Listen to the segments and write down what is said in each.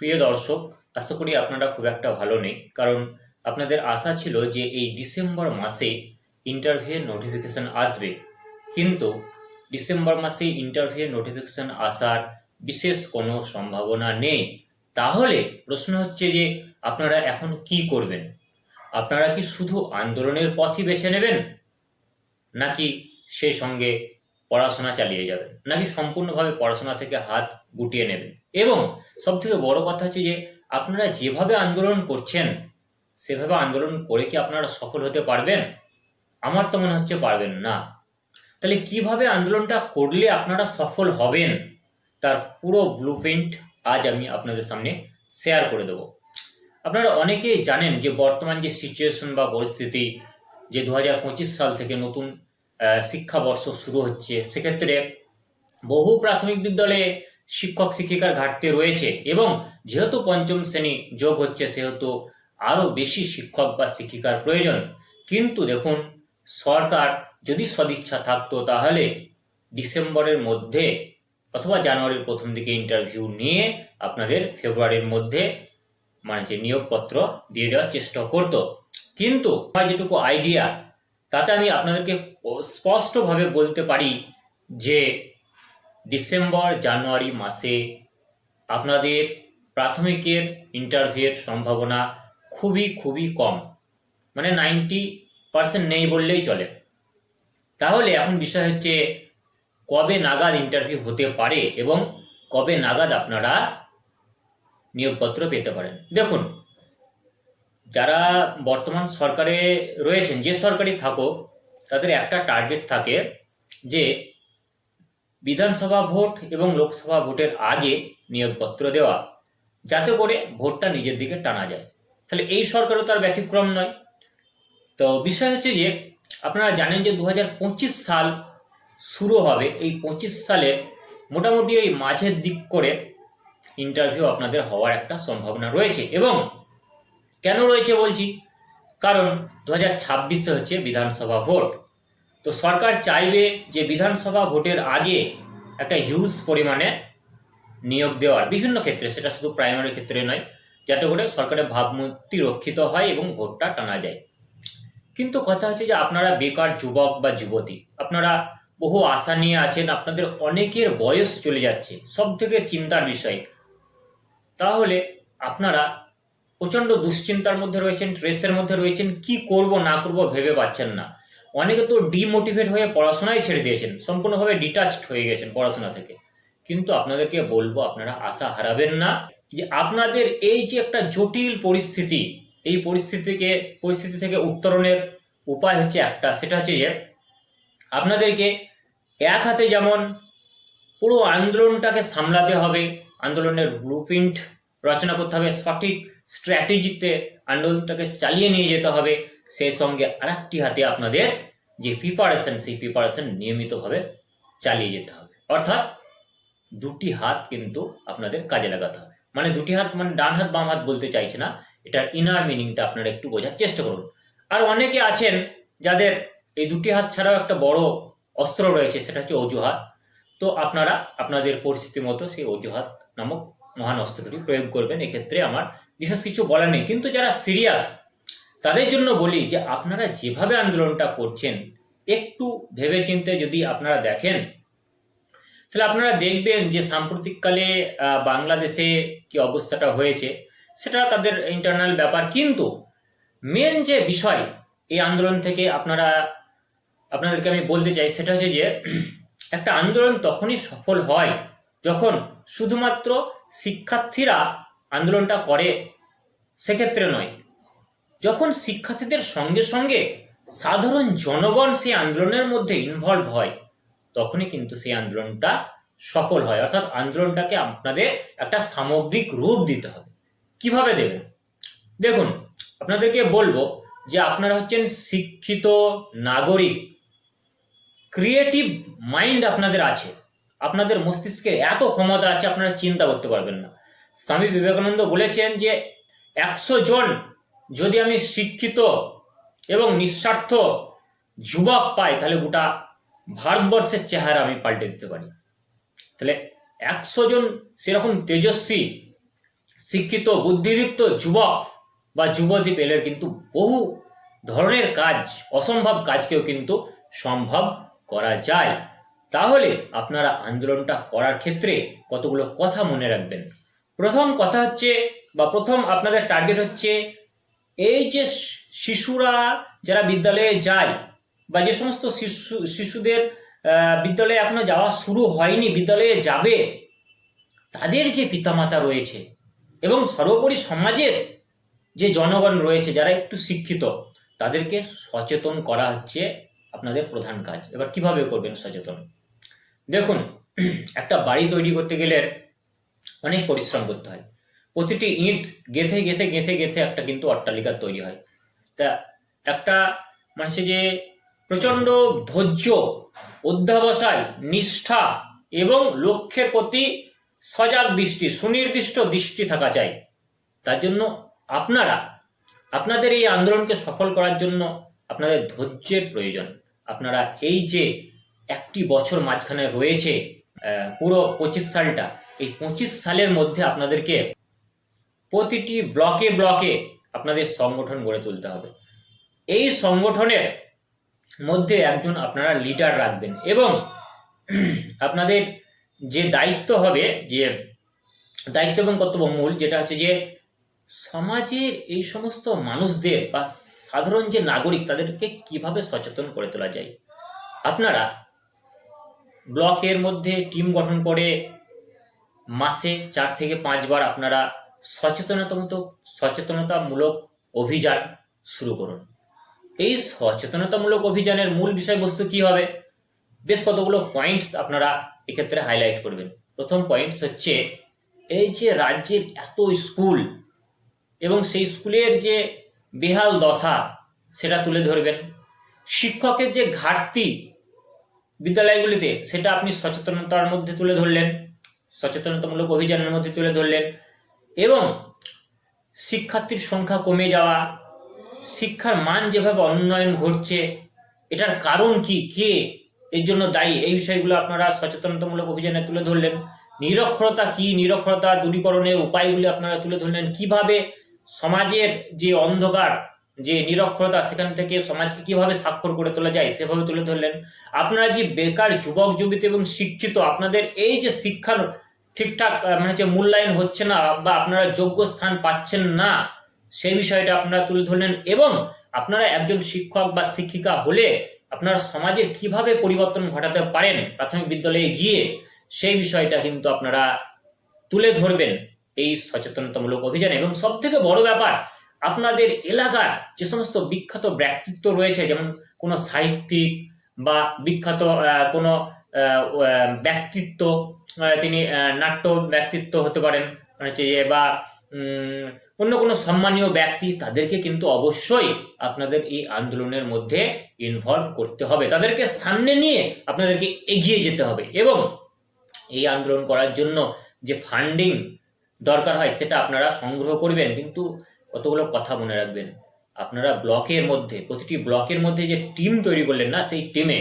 প্রিয় দর্শক, আশা করি আপনারা খুব একটা ভালো নেই। কারণ আপনাদের আশা ছিল যে এই ডিসেম্বর মাসে ইন্টারভিউয়ের নোটিফিকেশন আসবে। কিন্তু ডিসেম্বর মাসে ইন্টারভিউয়ের নোটিফিকেশন আসার বিশেষ কোনো সম্ভাবনা নেই। তাহলে প্রশ্ন হচ্ছে যে আপনারা এখন কি করবেন? আপনারা কি শুধু আন্দোলনের পথই বেছে নেবেন? নাকি সেই সঙ্গে পড়াশোনা চালিয়ে যাবেন, নাকি সম্পূর্ণভাবে পড়াশোনা থেকে হাত গুটিয়ে নেবেন? এবং সব থেকে বড় কথা হচ্ছে যে, আপনারা যেভাবে আন্দোলন করছেন, সেভাবে আন্দোলন করে কি আপনারা সফল হতে পারবেন? আমার তো মনে হচ্ছে পারবেন না। তাহলে কীভাবে আন্দোলনটা করলে আপনারা সফল হবেন, তার পুরো ব্লুপ্রিন্ট আজ আমি আপনাদের সামনে শেয়ার করে দেব। আপনারা অনেকেই জানেন যে বর্তমান যে সিচুয়েশন বা পরিস্থিতি, যে দু হাজার পঁচিশ সাল থেকে নতুন শিক্ষাবর্ষ শুরু হচ্ছে। সেক্ষেত্রে বহু প্রাথমিক বিদ্যালয়ে শিক্ষক, শিক্ষিকার ঘাটতি রয়েছে এবং যেহেতু পঞ্চম শ্রেণি যোগ হচ্ছে, সেহেতু আরও বেশি শিক্ষক বা শিক্ষিকার প্রয়োজন। কিন্তু দেখুন, সরকার যদি সদিচ্ছা থাকতো, তাহলে ডিসেম্বরের মধ্যে অথবা জানুয়ারির প্রথম দিকে ইন্টারভিউ নিয়ে আপনাদের ফেব্রুয়ারির মধ্যে মানে যে নিয়োগপত্র দিয়ে দেওয়ার চেষ্টা করতো। কিন্তু আমার যেটুকু আইডিয়া তাতে আমি আপনাদেরকে স্পষ্টভাবে বলতে পারি যে ডিসেম্বর, জানুয়ারি মাসে আপনাদের প্রাথমিকের ইন্টারভিউয়ের সম্ভাবনা খুবই খুবই কম। মানে নাইনটি পার্সেন্ট নেই বললেই চলে। তাহলে এখন বিষয় হচ্ছে কবে নাগাদ ইন্টারভিউ হতে পারে এবং কবে নাগাদ আপনারা নিয়োগপত্র পেতে পারেন। দেখুন যারা বর্তমান সরকারে রয়েছেন, যে সরকারি থাকুক, তাদের একটা টার্গেট থাকে যে বিধানসভা ভোট এবং লোকসভা ভোটের আগে নিয়োগপত্র দেওয়া, যাতে করে ভোটটা নিজের দিকে টানা যায়। তাহলে এই সরকারও তার ব্যতিক্রম নয়। তো বিষয় হচ্ছে যে, আপনারা জানেন যে দু হাজার পঁচিশ সাল শুরু হবে। এই পঁচিশ সালের মোটামুটি ওই মাঝের দিক করে ইন্টারভিউ আপনাদের হওয়ার একটা সম্ভাবনা রয়েছে এবং কেন রয়েছে বলছি? কারণ দু হাজার ছাব্বিশে হচ্ছে বিধানসভা ভোট। তো সরকার চাইবে যে বিধানসভা ভোটের আগে একটা হিউজ পরিমাণে নিয়োগ দেওয়ার, বিভিন্ন ক্ষেত্রে, সেটা শুধু প্রাইমারি ক্ষেত্রে নয়, যাতে করে সরকারের ভাবমূর্তি রক্ষিত হয় এবং ভোটটা টানা যায়। কিন্তু কথা হচ্ছে যে আপনারা বেকার যুবক বা যুবতী, আপনারা বহু আশা নিয়ে আছেন, আপনাদের অনেকের বয়স চলে যাচ্ছে সব থেকে চিন্তার বিষয়। তাহলে আপনারা প্রচণ্ড দুশ্চিন্তার মধ্যে রয়েছেন স্ট্রেসের মধ্যে রয়েছেন, কি করব, না করব ভেবে পাচ্ছেন না। অনেকে তো ডিমোটিভেট হয়ে পড়াশোনায় ছেড়ে দিয়েছেন, সম্পূর্ণভাবে ডিটাচড হয়ে গেছেন পড়াশোনা থেকে। কিন্তু আপনাদেরকে বলব, আপনারা আশা হারাবেন না যে আপনাদের এই যে একটা জটিল পরিস্থিতি, এই পরিস্থিতিকে পরিস্থিতি থেকে উত্তরণের উপায় হচ্ছে একটা, সেটা হচ্ছে যে আপনাদেরকে এক হাতে যেমন পুরো আন্দোলনটাকে সামলাতে হবে, আন্দোলনের ব্লুপ্রিন্ট রচনা করতে হবে, সঠিক স্ট্র্যাটেজিতে আন্দোলনটাকে চালিয়ে নিয়ে যেতে হবে। সেই সঙ্গে আরেকটি হাতে আপনাদের যে প্রিপারেশন সেই প্রিপারেশন নিয়মিতভাবে চালিয়ে যেতে হবে। অর্থাৎ দুটি হাত কিন্তু আপনাদের কাজে লাগাতে হবে। মানে দুটি হাত মানে ডান হাত, বাম হাত বলতে চাইছে না। এটার ইনার মিনিংটা আপনারা একটু বোঝার চেষ্টা করুন। আর অনেকে আছেন যাদের এই দুটি হাত ছাড়াও একটা বড় অস্ত্র রয়েছে, সেটা হচ্ছে অজুহাত। তো আপনারা, আপনাদের পরিস্থিতি মতো সেই অজুহাত নামক মহান অস্ত্রটি প্রয়োগ করবেন, এক্ষেত্রে আমার বিশেষ কিছু বলার নেই। কিন্তু যারা সিরিয়াস, তাদের জন্য বলি যে, আপনারা যেভাবে আন্দোলনটা করছেন, একটু ভেবেচিন্তে যদি আপনারা দেখেন, তাহলে আপনারা দেখবেন যে, সাম্প্রতিককালে বাংলাদেশে কি অবস্থাটা হয়েছে, সেটা তাদের ইন্টারনাল ব্যাপার। কিন্তু মেন যে বিষয়, এই আন্দোলন থেকে আপনারা, আপনাদেরকে আমি বলতে চাই, সেটা হচ্ছে যে, একটা আন্দোলন তখনই সফল হয় যখন শুধুমাত্র শিক্ষার্থীরা আন্দোলনটা করে, সেক্ষেত্রে নয়। যখন শিক্ষার্থীদের সঙ্গে সঙ্গে সাধারণ জনগণ সেই আন্দোলনের মধ্যে ইনভলভ হয়, তখনই কিন্তু সেই আন্দোলনটা সফল হয়। অর্থাৎ আন্দোলনটাকে আপনাদের একটা সামগ্রিক রূপ দিতে হবে। কীভাবে দেবেন দেখুন, আপনাদেরকে বলব যে আপনারা হচ্ছেন শিক্ষিত নাগরিক। ক্রিয়েটিভ মাইন্ড আপনাদের আছে। আপনাদের মস্তিষ্কের এত ক্ষমতা আছে, আপনারা চিন্তা করতে পারবেন না। স্বামী বিবেকানন্দ বলেছেন যে, একশো জন যদি আমি শিক্ষিত এবং নিঃস্বার্থ যুবক পাই, তাহলে গোটা ভারতবর্ষের চেহারা আমি পাল্টে দিতে পারি। তাহলে একশো জন সেরকম তেজস্বী, শিক্ষিত, বুদ্ধিদীপ্ত যুবক বা যুবতী পেলে কিন্তু বহু ধরনের কাজ, অসম্ভব কাজকেও কিন্তু সম্ভব করা যায়। তাহলে আপনারা আন্দোলনটা করার ক্ষেত্রে কতগুলো কথা মনে রাখবেন। প্রথম কথা হচ্ছে, বা প্রথম আপনাদের টার্গেট হচ্ছে, এই যে শিশুরা যারা বিদ্যালয়ে যায়, বা যে সমস্ত শিশু, শিশুদের বিদ্যালয়ে এখনও যাওয়া শুরু হয়নি, বিদ্যালয়ে যাবে, তাদের যে পিতামাতা রয়েছে, এবং সর্বোপরি সমাজের যে জনগণ রয়েছে, যারা একটু শিক্ষিত, তাদেরকে সচেতন করা হচ্ছে আপনাদের প্রধান কাজ। এবার কীভাবে করবেন সচেতন? দেখুন, একটা বাড়ি তৈরি করতে গেলে অনেক পরিশ্রম করতে হয়। প্রতিটি ইট গেথে গেথে গেথে গেথে একটা কিন্তু অট্টালিকা তৈরি হয়। তা একটা মানুষের যে প্রচণ্ড ধৈর্য, অধ্যাবসায়, নিষ্ঠা এবং লক্ষ্যের প্রতি সজাগ দৃষ্টি, সুনির্দিষ্ট দৃষ্টি থাকা চাই। তার জন্য আপনারা, আপনাদের এই আন্দোলনকে সফল করার জন্য আপনাদের ধৈর্যের প্রয়োজন। আপনারা এই যে একটি বছর মাঝখানে রয়েছে পুরো পঁচিশ সালটা। এই পঁচিশ সালের মধ্যে আপনাদেরকে প্রতিটি ব্লকে ব্লকে আপনাদের সংগঠন গড়ে তুলতে হবে। এই সংগঠনের মধ্যে একজন আপনারা লিডার রাখবেন এবং আপনাদের যে দায়িত্ব হবে, যে দায়িত্ব এবং কর্তব্য মূল যেটা হচ্ছে যে সমাজের এই সমস্ত মানুষদের বা সাধারণ যে নাগরিক তাদেরকে কীভাবে সচেতন করে তোলা যায়। আপনারা ব্লকের মধ্যে টিম গঠন করে মাসে চার থেকে পাঁচবার আপনারা সচেতনতামূলক সচেতনতামূলক অভিযান শুরু করুন। এই সচেতনতামূলক অভিযানের মূল বিষয়বস্তু কি হবে? বেশ কতগুলো পয়েন্টস আপনারা এক্ষেত্রে হাইলাইট করবেন। প্রথম পয়েন্টস হচ্ছে, এই যে রাজ্যের এত স্কুল এবং সেই স্কুলের যে বেহাল দশা, সেটা তুলে ধরবেন। শিক্ষকের যে ঘাটতি বিদ্যালয়গুলিতে সেটা আপনি সচেতনতার মধ্যে তুলে ধরলেন, সচেতনতামূলক অভিযানের মধ্যে তুলে ধরলেন এবং শিক্ষার্থীর সংখ্যা কমে যাওয়া, শিক্ষার মান যেভাবে উন্নয়ন ঘটছে, এটার কারণ কি, কে, এর জন্য দায়ী, এই বিষয়গুলো আপনারা সচেতনতামূলক অভিযানে তুলে ধরলেন। নিরক্ষরতা কি, নিরক্ষরতা দূরীকরণের উপায়গুলি আপনারা তুলে ধরলেন। কীভাবে সমাজের যে অন্ধকার যে নিরক্ষরতা, সেখান থেকে সমাজকে কীভাবে স্বাক্ষর করে তোলা যায়, সেভাবে তুলে ধরলেন। আপনারা যে বেকার যুবক, যুবতী এবং শিক্ষিত, আপনাদের এই যে শিক্ষার ঠিকঠাক মানে যে মূল্যায়ন হচ্ছে না বা আপনারা যোগ্য স্থান পাচ্ছেন না, সেই বিষয়টা আপনারা তুলে ধরলেন এবং আপনারা একজন শিক্ষক বা শিক্ষিকা হলে আপনারা সমাজের কীভাবে পরিবর্তন ঘটাতে পারেন, প্রাথমিক বিদ্যালয়ে গিয়ে, সেই বিষয়টা কিন্তু আপনারা তুলে ধরবেন এই সচেতনতামূলক অভিযানে। এবং সব থেকে বড় ব্যাপার আপনাদের এলাকার যে সমস্ত বিখ্যাত ব্যক্তিত্ব রয়েছে, যেমন কোনো সাহিত্যিক বা বিখ্যাত কোনো ব্যক্তিত্ব তিনি নাট্য ব্যক্তিত্ব হতে পারেন মানে হচ্ছে বা অন্য কোনো সম্মানীয় ব্যক্তি, তাদেরকে কিন্তু অবশ্যই আপনাদের এই আন্দোলনের মধ্যে ইনভলভ করতে হবে। তাদেরকে সামনে নিয়ে আপনাদেরকে এগিয়ে যেতে হবে এবং এই আন্দোলন করার জন্য যে ফান্ডিং দরকার হয়, সেটা আপনারা সংগ্রহ করবেন। কিন্তু কতগুলো কথা মনে রাখবেন? আপনারা ব্লকের মধ্যে, প্রতিটি ব্লকের মধ্যে যে টিম তৈরি করলেন না, সেই টিমে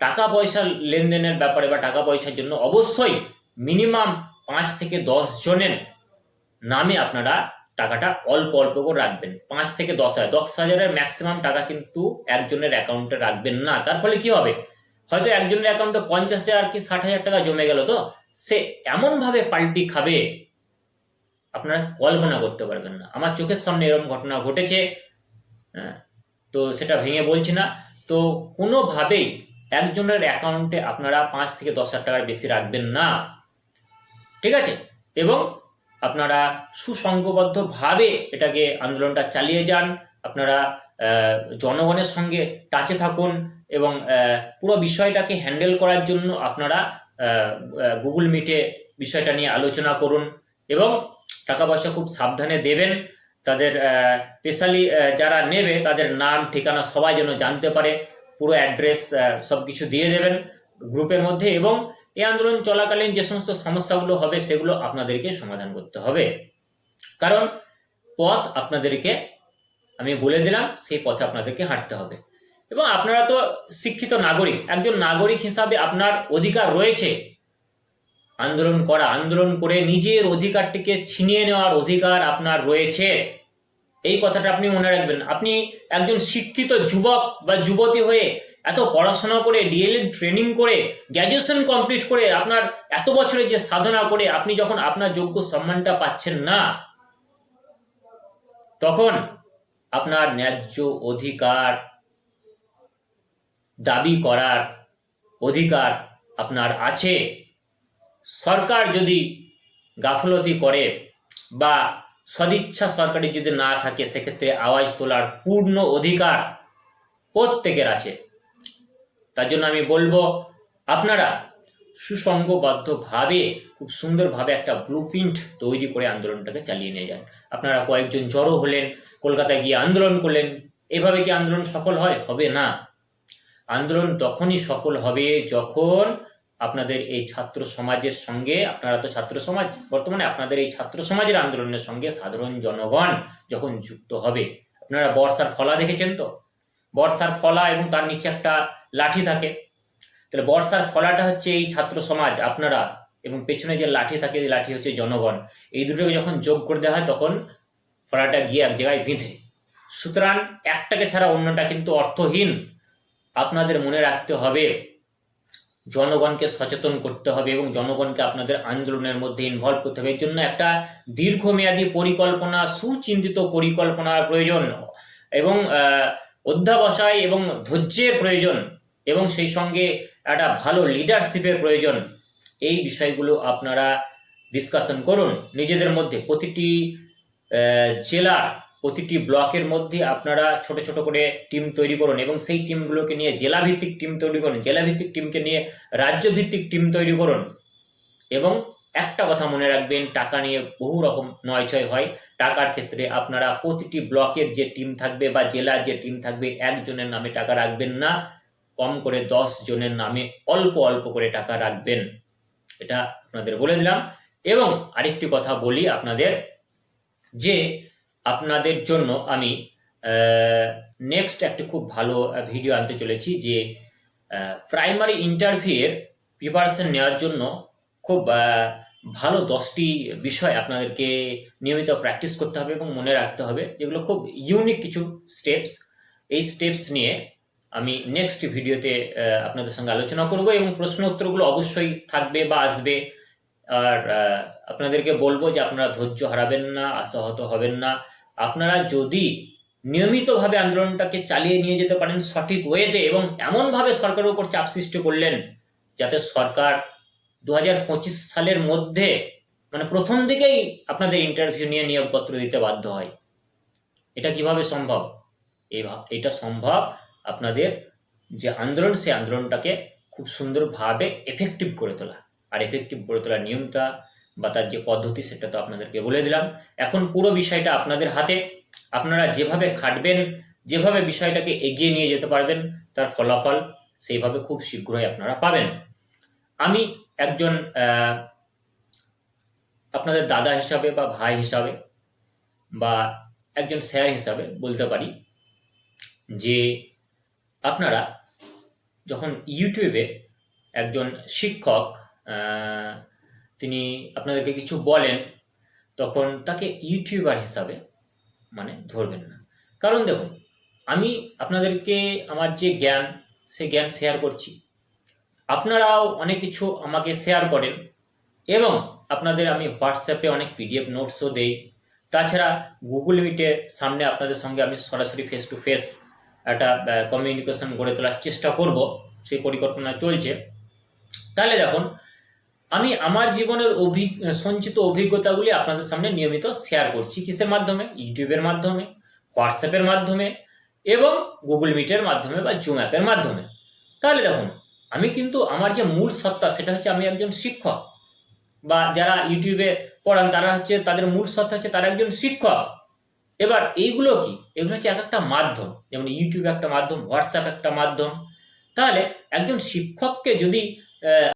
টাকা পয়সা লেনদেনের ব্যাপারে বা টাকা পয়সার জন্য অবশ্যই মিনিমাম পাঁচ থেকে দশ জনের নামে আপনারা টাকাটা অল্প অল্প করে রাখবেন। পাঁচ থেকে দশ হাজার, দশ হাজারের ম্যাক্সিমাম টাকা কিন্তু একজনের অ্যাকাউন্টে রাখবেন না। তার ফলে কি হবে? হয়তো একজনের অ্যাকাউন্টে পঞ্চাশ হাজার কি ষাট হাজার টাকা জমে গেল তো, সে এমনভাবে পাল্টি খাবে আপনারা কল্পনা করতে পারবেন না। আমার চোখের সামনে এরকম ঘটনা ঘটেছে হ্যাঁ তো সেটা ভেঙে বলছি না। তো কোনোভাবেই একজনের অ্যাকাউন্টে আপনারা পাঁচ থেকে দশ হাজার টাকার বেশি রাখবেন না। ঠিক আছে? এবং আপনারা সুসংঘবদ্ধভাবে এটাকে আন্দোলনটা চালিয়ে যান। আপনারা জনগণের সঙ্গে টাচে থাকুন এবং পুরো বিষয়টাকে হ্যান্ডেল করার জন্য আপনারা গুগল মিটে বিষয়টা নিয়ে আলোচনা করুন। এবং টাকা পয়সা খুব সাবধানে দেবেন। তাদের স্পেশালি যারা নেবে, তাদের নাম, ঠিকানা সবাই যেন জানতে পারে। পুরো অ্যাড্রেস সব কিছু দিয়ে দেবেন গ্রুপের মধ্যে এবং এই আন্দোলন চলাকালীন যে সমস্ত সমস্যাগুলো হবে, সেগুলো আপনাদেরকে সমাধান করতে হবে। কারণ পথ আপনাদেরকে, আমি বলে দিলাম, সেই পথে আপনাদেরকে হাঁটতে হবে। এবং আপনারা তো শিক্ষিত নাগরিক, একজন নাগরিক হিসাবে আপনার অধিকার রয়েছে। আন্দোলন করা, আন্দোলন করে নিজের অধিকারটিকে ছিনিয়ে নেওয়ার অধিকার আপনার রয়েছে। এই কথাটা আপনি মনে রাখবেন। আপনি একজন শিক্ষিত যুবক বা যুবতী হয়ে এত পড়াশোনা করে ডিএলএড ট্রেনিং করে গ্র্যাজুয়েশন কমপ্লিট করে আপনার এত বছরে যে সাধনা করে আপনি যখন আপনার যোগ্য সম্মানটা পাচ্ছেন না, তখন আপনার ন্যায্য অধিকার দাবি করার অধিকার আপনার আছে। সরকার যদি গাফলতি করে বা সদিচ্ছা সরকারি যদি না থাকে, সেক্ষেত্রে আওয়াজ তোলার পূর্ণ অধিকার প্রত্যেকের আছে। তার জন্য আমি বলব, আপনারা সুসংঘবদ্ধভাবে খুব সুন্দরভাবে একটা ব্লুপ্রিন্ট তৈরি করে আন্দোলনটাকে চালিয়ে নিয়ে যান। আপনারা কয়েকজন জড়ো হলেন, কলকাতায় গিয়ে আন্দোলন করলেন, এভাবে কি আন্দোলন সফল হয়? হবে না। আন্দোলন তখনই সফল হবে যখন আপনাদের এই ছাত্র সমাজের সঙ্গে, আপনারা তো ছাত্র সমাজ, বর্তমানে আপনাদের এই ছাত্র সমাজের আন্দোলনের সঙ্গে সাধারণ জনগণ যখন যুক্ত হবে, আপনারা বর্ষার ফলা দেখেছেন তো? বর্ষার ফলা এবং তার নিচে একটা লাঠি থাকে। তাহলে বর্ষার ফলাটা হচ্ছে এই ছাত্র সমাজ, আপনারা এবং পেছনে যে লাঠি থাকে যে লাঠি হচ্ছে জনগণ। এই দুটোকে যখন যোগ করে দেওয়া হয়, তখন ফলাটা গিয়ে এক জায়গায় বিঁধে। সুতরাং একটাকে ছাড়া অন্যটা কিন্তু অর্থহীন। আপনাদের মনে রাখতে হবে জনগণকে সচেতন করতে হবে এবং জনগণকে আপনাদের আন্দোলনের মধ্যে ইনভলভ করতে হবে। এর জন্য একটা দীর্ঘমেয়াদী পরিকল্পনা, সুচিন্তিত পরিকল্পনার প্রয়োজন এবং অধ্যাবসায় এবং ধৈর্যের প্রয়োজন এবং সেই সঙ্গে একটা ভালো লিডারশিপের প্রয়োজন। এই বিষয়গুলো আপনারা ডিসকাশন করুন নিজেদের মধ্যে। প্রতিটি জেলার প্রতিটি ব্লকের মধ্যে আপনারা ছোট ছোট করে টিম তৈরি করুন এবং সেই টিমগুলোকে নিয়ে জেলাভিত্তিক টিম তৈরি করুন, জেলাভিত্তিক টিমকে নিয়ে রাজ্যভিত্তিক টিম তৈরি করুন। এবং একটা কথা মনে রাখবেন, টাকা নিয়ে বহু রকম নয় ছয় হয়। টাকার ক্ষেত্রে আপনারা প্রতিটি ব্লকের যে টিম থাকবে বা জেলার যে টিম থাকবে, একজনের নামে টাকা রাখবেন না। কম করে দশ জনের নামে অল্প অল্প করে টাকা রাখবেন। এটা আপনাদের বলে দিলাম। এবং আরেকটি কথা বলি আপনাদের, যে আপনাদের জন্য আমি নেক্সট একটি খুব ভালো ভিডিও আনতে চলেছি যে প্রাইমারি ইন্টারভিউয়ের প্রিপারেশন নেওয়ার জন্য খুব ভালো দশটি বিষয় আপনাদেরকে নিয়মিত প্র্যাকটিস করতে হবে এবং মনে রাখতে হবে, যেগুলো খুব ইউনিক কিছু স্টেপস এই স্টেপস নিয়ে আমি নেক্সট ভিডিওতে আপনাদের সঙ্গে আলোচনা করব এবং প্রশ্ন উত্তরগুলো অবশ্যই থাকবে বা আসবে। আর আপনাদেরকে বলব যে আপনারা ধৈর্য হারাবেন না, আশাহত হবেন না। আপনারা যদি নিয়মিতভাবে আন্দোলনটাকে চালিয়ে নিয়ে যেতে পারেন সঠিক ওয়েতে এবং এমনভাবে সরকারের উপর চাপ সৃষ্টি করলেন যাতে সরকার দু হাজার পঁচিশ সালের মধ্যে মানে প্রথম দিকেই আপনাদের ইন্টারভিউ নিয়ে নিয়োগপত্র দিতে বাধ্য হয়। এটা কীভাবে সম্ভব? এই এটা সম্ভব আপনাদের যে আন্দোলন, সেই আন্দোলনটাকে খুব সুন্দরভাবে এফেক্টিভ করে তোলা। আর এফেক্টিভ করে তোলার নিয়মটা বা তার যে পদ্ধতি সেটা তো আপনাদেরকে বলে দিলাম। এখন পুরো বিষয়টা আপনাদের হাতে। আপনারা যেভাবে খাটবেন, যেভাবে বিষয়টাকে এগিয়ে নিয়ে যেতে পারবেন, তার ফলাফল সেইভাবে খুব শীঘ্রই আপনারা পাবেন। আমি একজন আপনাদের দাদা হিসাবে বা ভাই হিসাবে বা একজন স্যার হিসাবে বলতে পারি যে আপনারা যখন ইউটিউবে একজন শিক্ষক তিনি আপনাদেরকে কিছু বলেন, তখন তাকে ইউটিউবার হিসাবে মানে ধরবেন না। কারণ দেখুন, আমি আপনাদেরকে আমার যে জ্ঞান সেই জ্ঞান শেয়ার করছি। আপনারাও অনেক কিছু আমাকে শেয়ার করেন এবং আপনাদের আমি হোয়াটসঅ্যাপে অনেক পিডিএফ নোটসও দেই। তাছাড়া গুগল মিটের সামনে আপনাদের সঙ্গে আমি সরাসরি ফেস টু ফেস একটা কমিউনিকেশন গড়ে তোলার চেষ্টা করব। সেই পরিকল্পনা চলছে। তাহলে দেখুন আমি আমার জীবনের অভিজ্ঞ সঞ্চিত অভিজ্ঞতাগুলি আপনাদের সামনে নিয়মিত শেয়ার করছি। কিসের মাধ্যমে? ইউটিউবের মাধ্যমে হোয়াটসঅ্যাপের মাধ্যমে এবং গুগল মিটের মাধ্যমে বা জুম অ্যাপের মাধ্যমে। তাহলে দেখুন, আমি কিন্তু আমার যে মূল সত্তা সেটা হচ্ছে আমি একজন শিক্ষক বা যারা ইউটিউবে পড়ান তারা হচ্ছে তাদের মূল সত্তা হচ্ছে তারা একজন শিক্ষক। এবার এইগুলো কি? এগুলো হচ্ছে এক একটা মাধ্যম, যেমন ইউটিউব একটা মাধ্যম হোয়াটসঅ্যাপ একটা মাধ্যম। তাহলে একজন শিক্ষককে যদি